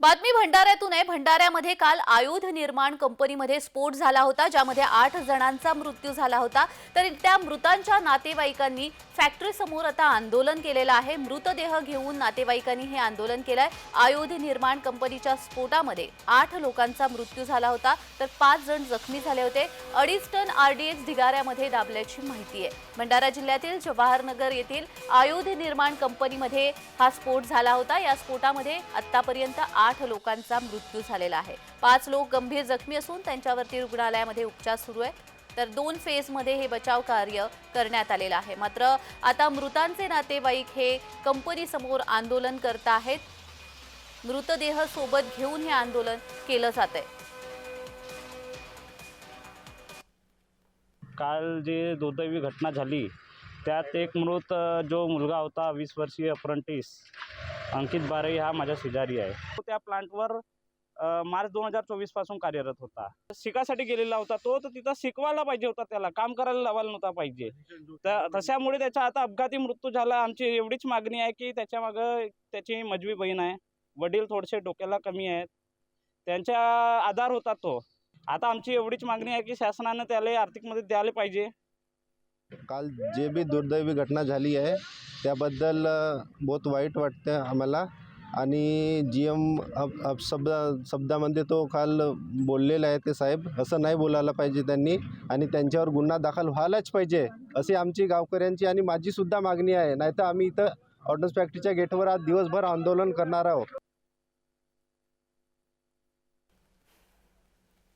बातमी भंडाऱ्यातून आहे. भंडाऱ्यामध्ये काल आयुध निर्माण कंपनीमध्ये स्फोट झाला होता ज्यामध्ये आठ जणांचा मृत्यू झाला होता. तर त्या मृतांच्या नातेवाईकांनी फॅक्टरी समोर आता आंदोलन केलेलं आहे. मृतदेह घेऊन नातेवाईकांनी हे आंदोलन केलं आहे आयुध निर्माण कंपनीच्या स्फोटामध्ये आठ लोकांचा मृत्यू झाला होता तर पाच जण जखमी झाले होते. अडीच टन आरडीएक्स ढिगाऱ्यामध्ये दाबल्याची माहिती आहे. भंडारा जिल्ह्यातील जवाहरनगर येथील आयुध निर्माण कंपनीमध्ये हा स्फोट झाला होता. या स्फोटामध्ये आतापर्यंत आठ लोकांचा मृत्यू झालेला आहे. पाच लोक गंभीर जखमी असून त्यांच्यावरती रुग्णालयामध्ये उपचार सुरू आहे तर दोन फेजमध्ये हे बचाव कार्य करण्यात आलेलं आहे. मात्र आता मृतांचे नातेवाईक हे कंपनी समोर आंदोलन करत आहेत. मृतदेह सोबत घेऊन हे आंदोलन केलं जात आहे. काल जे दुर्दैवी घटना झाली त्यात एक मृत जो मुलगा होता वीस वर्षीय अप्रेंटिस अंकित बारई हा माझ्या शेजारी आहे. तो त्या प्लांटवर मार्च दोन हजार चोवीसपासून कार्यरत होता. शिकासाठी गेलेला होता तो तर तिथं शिकवायला पाहिजे होता त्याला. काम करायला लावायला नव्हता पाहिजे. तर तशामुळे त्याचा आता अपघाती मृत्यू झाला. आमची एवढीच मागणी आहे की त्याच्यामागं त्याची मजवी बहीण आहे. वडील थोडेसे डोक्याला कमी आहेत. त्यांच्या आधार होता तो. आता आमची एवढीच मागणी आहे की शासनानं त्याला आर्थिक मदत द्यायला पाहिजे. काल जे बी दुर्दैवी घटना झाली आहे त्याबद्दल बहुत वाईट वाटतं आम्हाला. आणि जी एम अप अप शब्द शब्दामध्ये तो काल बोललेला आहे ते साहेब. असं नाही बोलायला पाहिजे त्यांनी. आणि त्यांच्यावर गुन्हा दाखल व्हायलाच पाहिजे. अशी आमची गावकऱ्यांची आणि माझीसुद्धा मागणी आहे. नाहीतर आम्ही इथं ऑटोस फॅक्टरीच्या गेटवर आज दिवसभर आंदोलन करणार आहोत.